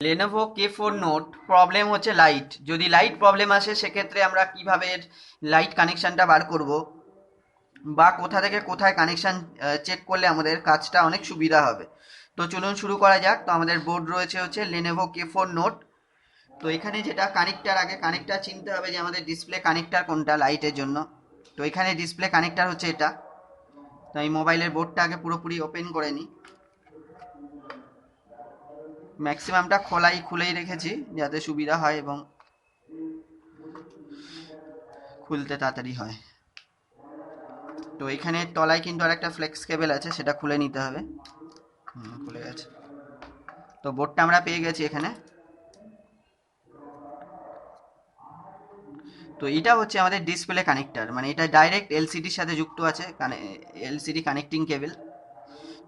Lenovo K four note problem হচ্ছে light যদি light problem আসে, সেক্ষেত্রে আমরা কীভাবে লাইট কানেকশনটা বার করব? বা কোথা থেকে কোথায় কানেকশন চেক করলে আমাদের কাজটা অনেক সুবিধা হবে। তো চলুন শুরু করা যাক। তো আমাদের বোর্ড রয়েছে হচ্ছে লেনোভো কে ফোর নোট তো এখানে যেটা কানেক্টার আগে কানেক্টার চিনতে হবে যে আমাদের ডিসপ্লে কানেক্টার কোনটা লাইটের জন্য। তো এখানে ডিসপ্লে কানেক্টার হচ্ছে এটা। তো আমি মোবাইলের বোর্ডটা আগে পুরোপুরি ওপেন করে নিই। ম্যাক্সিমামটা খোলাই, খুলেই রেখেছি যাতে সুবিধা হয় এবং খুলতে তাড়াতাড়ি হয়। তো এখানে তলায় কিন্তু আর একটা ফ্লেক্স কেবেল আছে, সেটা খুলে নিতে হবে। খুলে গেছে। তো বোর্ডটা আমরা পেয়ে গেছি এখানে। তো এটা হচ্ছে আমাদের ডিসপ্লে কানেক্টার মানে এটা ডাইরেক্ট এলসিডির সাথে যুক্ত আছে এলসিডি কানেক্টিং কেবল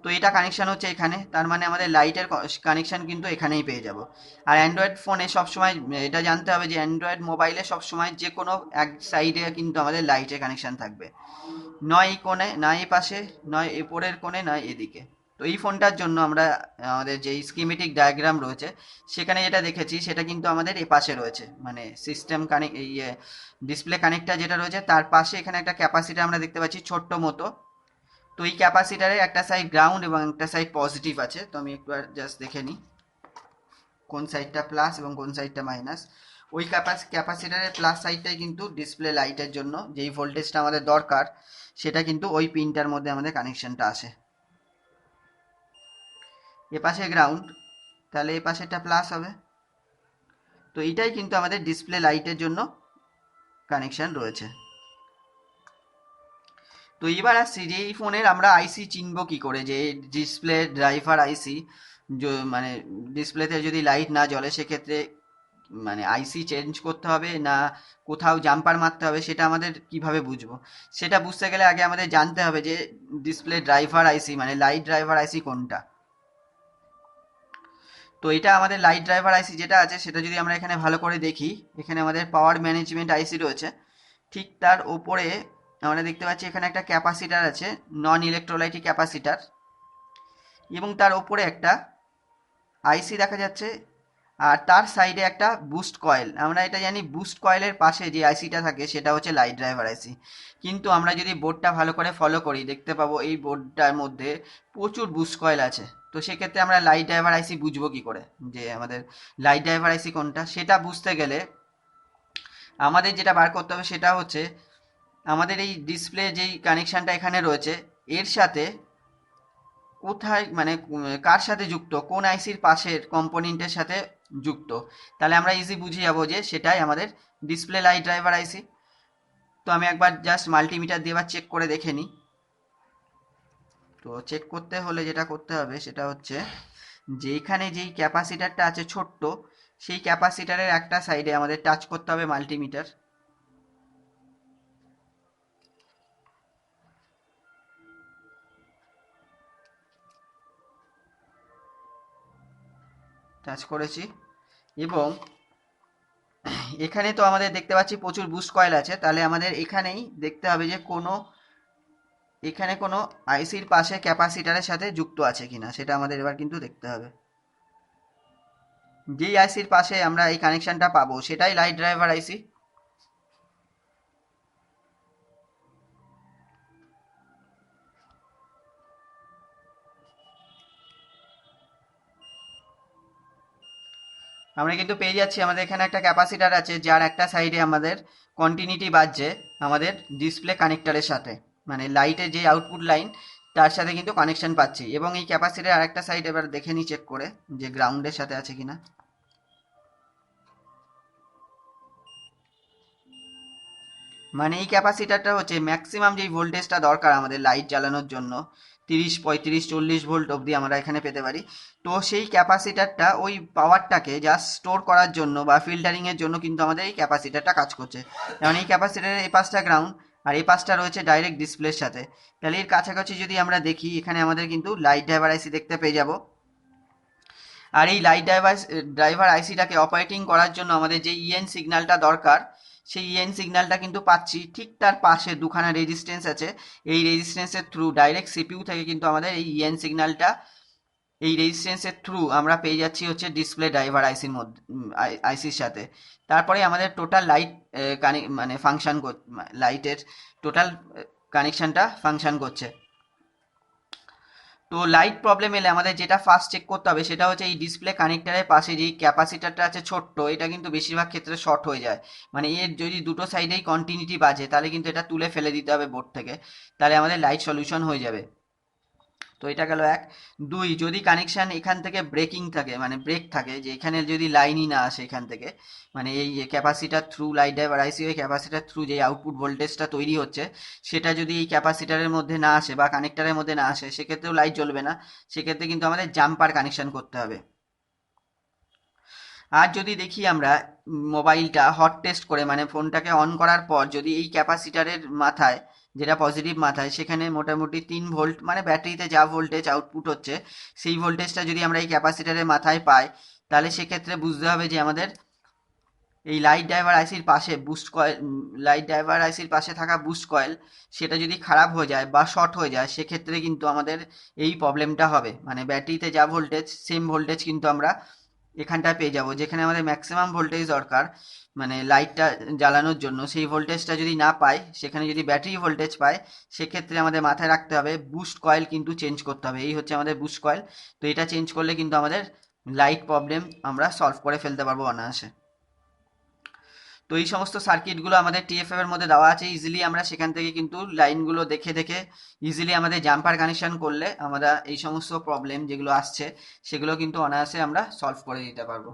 তো এটা কানেকশান হচ্ছে এখানে। তার মানে আমাদের লাইটের কানেকশান কিন্তু এখানেই পেয়ে যাব। আর অ্যান্ড্রয়েড ফোনে সবসময়, এটা জানতে হবে যে অ্যান্ড্রয়েড মোবাইলে সবসময় যে কোনো এক সাইডে কিন্তু আমাদের লাইটের কানেকশান থাকবে। নয় কোণে না এই পাশে, নয় এপরের কোণে, নয় এদিকে। তো এই ফোনটার জন্য আমরা, আমাদের যে স্কিমেটিক ডায়াগ্রাম রয়েছে, সেখানে যেটা দেখেছি, সেটা কিন্তু আমাদের এ পাশে রয়েছে। মানে সিস্টেম কানেক্ট ইয়ে ডিসপ্লে কানেক্টটা যেটা রয়েছে, তার পাশে এখানে একটা ক্যাপাসিটি আমরা দেখতে পাচ্ছি ছোট্ট মতো। তো এই ক্যাপাসিটারে একটা সাইড গ্রাউন্ড এবং একটা সাইড পজিটিভ আছে। তো আমি একবার জাস্ট দেখে নিই কোন সাইডটা প্লাস এবং কোন সাইডটা মাইনাস ওই ক্যাপাস ক্যাপাসিটারের প্লাস সাইডটাই কিন্তু ডিসপ্লে লাইটের জন্য, যেই ভোল্টেজটা আমাদের দরকার, সেটা কিন্তু ওই পিনটার মধ্যে আমাদের কানেকশনটা আসে। এ পাশে গ্রাউন্ড তাহলে এ পাশেটা প্লাস হবে। তো এইটাই কিন্তু আমাদের ডিসপ্লে লাইটের জন্য কানেকশন রয়েছে। তো এবার আসছি যে এই ফোনের আমরা আইসি চিনবো কি করে? যে ডিসপ্লে ড্রাইভার আইসি মানে ডিসপ্লেতে যদি লাইট না জ্বলে, সেক্ষেত্রে মানে আইসি চেঞ্জ করতে হবে না কোথাও জাম্পার মারতে হবে, সেটা আমাদের কীভাবে বুঝব? সেটা বুঝতে গেলে আগে আমাদের জানতে হবে যে ডিসপ্লে ড্রাইভার আইসি মানে লাইট ড্রাইভার আইসি কোনটা? তো এটা আমাদের লাইট ড্রাইভার আইসি যেটা আছে, সেটা যদি আমরা এখানে ভালো করে দেখি, এখানে আমাদের পাওয়ার ম্যানেজমেন্ট আইসি রয়েছে। ঠিক তার ওপরে আমরা দেখতে পাচ্ছি এখানে একটা ক্যাপাসিটার আছে নন ইলেকট্রোলাইটিক ক্যাপাসিটার এবং তার ওপরে একটা আইসি দেখা যাচ্ছে, আর তার সাইডে একটা বুস্ট কয়েল আমরা এটা জানি বুস্ট কয়েলের পাশে যে আইসিটা থাকে, সেটা হচ্ছে লাইট ড্রাইভার আইসি কিন্তু আমরা যদি বোর্ডটা ভালো করে ফলো করি, দেখতে পাবো এই বোর্ডটার মধ্যে প্রচুর বুস্ট কয়েল আছে। তো সেক্ষেত্রে আমরা লাইট ড্রাইভার আইসি বুঝব কি করে? যে আমাদের লাইট ড্রাইভার আইসি কোনটা? সেটা বুঝতে গেলে আমাদের যেটা বার করতে হবে সেটা হচ্ছে আমাদের এই ডিসপ্লে যেই কানেকশানটা এখানে রয়েছে, এর সাথে কোথায় মানে কার সাথে যুক্ত? কোন আইসির পাশের কম্পোনেন্টের সাথে যুক্ত? তাহলে আমরা ইজি বুঝে যাব যে সেটাই আমাদের ডিসপ্লে লাইট ড্রাইভার আইসি তো আমি একবার জাস্ট মাল্টিমিটার দিয়ে চেক করে দেখে নিই। তো চেক করতে হলে যেটা করতে হবে সেটা হচ্ছে যে এখানে যেই ক্যাপাসিটারটা আছে ছোট্ট, সেই ক্যাপাসিটারের একটা সাইডে আমাদের টাচ করতে হবে মাল্টিমিটার টাচ করেছি। এবং এখানে তো আমাদের দেখতে পাচ্ছি প্রচুর বুস্ট কয়েল আছে। তাহলে আমাদের এখানেই দেখতে হবে যে কোনো, এখানে কোনো আইসির পাশে ক্যাপাসিটারের সাথে যুক্ত আছে কিনা, সেটা আমাদের এবার কিন্তু দেখতে হবে। যেই আইসির পাশে আমরা এই কানেকশানটা পাবো, সেটাই লাইট ড্রাইভার আইসি আমরা কিন্তু পেয়ে যাচ্ছি, আমাদের এখানে একটা ক্যাপাসিটার আছে, যার একটা সাইডে আমাদের কন্টিনিউটি বাজছে আমাদের ডিসপ্লে কানেক্টারের সাথে। মানে লাইটের যে আউটপুট লাইন তার সাথে কিন্তু কানেকশন পাচ্ছি। এবং এই ক্যাপাসিটার আরেকটা সাইড এবার দেখে নিই চেক করে যে গ্রাউন্ডের সাথে আছে কিনা। মানে এই ক্যাপাসিটারটা হচ্ছে ম্যাক্সিমাম যেই ভোল্টেজটা দরকার আমাদের লাইট জ্বালানোর জন্য তিরিশ, পঁয়ত্রিশ, চল্লিশ ভোল্ট অবধি আমরা এখানে পেতে পারি। তো সেই ক্যাপাসিটারটা ওই পাওয়ারটাকে জাস্ট স্টোর করার জন্য বা ফিল্টারিংয়ের জন্য কিন্তু আমাদের এই ক্যাপাসিটারটা কাজ করছে। কারণ এই ক্যাপাসিটারের এই পাশটা গ্রাউন্ড আর এই পাশটা রয়েছে ডাইরেক্ট ডিসপ্লের সাথে। তাহলে এর কাছাকাছি যদি আমরা দেখি, এখানে আমাদের কিন্তু লাইট ড্রাইভার আইসি দেখতে পেয়ে যাব। আর এই লাইট ড্রাইভার ড্রাইভার আইসিটাকে অপারেটিং করার জন্য আমাদের যে ইএন সিগন্যালটা দরকার সেই ইএন সিগন্যালটা কিন্তু পাচ্ছি। ঠিক তার পাশে দুখানা রেজিস্ট্যান্স আছে। এই রেজিস্ট্যান্সের থ্রু ডাইরেক্ট সিপিইউ থেকে কিন্তু আমাদের এই ইএন সিগন্যালটা এই রেজিস্ট্যান্সের থ্রু আমরা পেয়ে যাচ্ছি হচ্ছে ডিসপ্লে ড্রাইভার আইসির মধ্যে আইসির সাথে। তারপরে আমাদের টোটাল লাইট মানে ফাংশন লাইটের টোটাল কানেকশনটা ফাংশন করছে। তো লাইট প্রবলেম এলে আমাদের যেটা ফার্স্ট চেক করতে হবে সেটা হচ্ছে এই ডিসপ্লে কানেক্টারের পাশে যে ক্যাপাসিটারটা আছে ছোট্ট, এটা কিন্তু বেশিরভাগ ক্ষেত্রে শর্ট হয়ে যায়। মানে এর যদি দুটো সাইডেই কন্টিনিউটি বাজে, তাহলে কিন্তু এটা তুলে ফেলে দিতে হবে বোর্ড থেকে। তাহলে আমাদের লাইট সলিউশন হয়ে যাবে। তো এটা গেল এক। দুই, যদি কানেকশান এখান থেকে ব্রেকিং থাকে মানে ব্রেক থাকে, যে এখানে যদি লাইনই না আসে এখান থেকে মানে এই ক্যাপাসিটার থ্রু লাইট ড্রাইভার ওই ক্যাপাসিটার থ্রু যে আউটপুট ভোল্টেজটা তৈরি হচ্ছে, সেটা যদি এই ক্যাপাসিটারের মধ্যে না আসে বা কানেক্টারের মধ্যে না আসে, সেক্ষেত্রেও লাইট জ্বলবে না, সেক্ষেত্রে কিন্তু আমাদের জাম্পার কানেকশন করতে হবে। আর যদি দেখি আমরা মোবাইলটা হট টেস্ট করে মানে ফোনটাকে অন করার পর যদি এই ক্যাপাসিটারের মাথায় যেটা পজিটিভ মাথায়, সেখানে মোটামুটি তিন ভোল্ট মানে ব্যাটারিতে যা ভোল্টেজ আউটপুট হচ্ছে, সেই ভোল্টেজটা যদি আমরা এই ক্যাপাসিটারের মাথায় পাই, তাহলে সেক্ষেত্রে বুঝতে হবে যে আমাদের এই লাইট ড্রাইভার আইসির পাশে বুস্ট কয়েল লাইট ড্রাইভার আইসির পাশে থাকা বুস্ট কয়েল সেটা যদি খারাপ হয়ে যায় বা শর্ট হয়ে যায়, সেক্ষেত্রে কিন্তু আমাদের এই প্রবলেমটা হবে। মানে ব্যাটারিতে যা ভোল্টেজ সেম ভোল্টেজ কিন্তু আমরা এখানটায় পেয়ে যাব, যেখানে আমাদের ম্যাক্সিমাম ভোল্টেজ দরকার মানে লাইটটা জ্বালানোর জন্য। সেই ভোল্টেজটা যদি না পাই, সেখানে যদি ব্যাটারি ভোল্টেজ পায় সেক্ষেত্রে আমাদের মাথায় রাখতে হবে বুস্ট কয়েল কিন্তু চেঞ্জ করতে হবে। এই হচ্ছে আমাদের বুস্ট কয়েল তো এটা চেঞ্জ করলে কিন্তু আমাদের লাইট প্রবলেম আমরা সলভ করে ফেলতে পারব অনায়াসে। তো এই সমস্ত সার্কিটগুলো আমাদের টিএফএফ এর মধ্যে দেওয়া আছে। ইজিলি আমরা সেখান থেকে কিন্তু লাইনগুলো দেখে দেখে ইজিলি আমাদের জাম্পার কানেকশন করলে আমরা এই সমস্ত প্রবলেম যেগুলো আসছে, সেগুলো কিন্তু অনায়াসে আমরা সলভ করে দিতে পারব।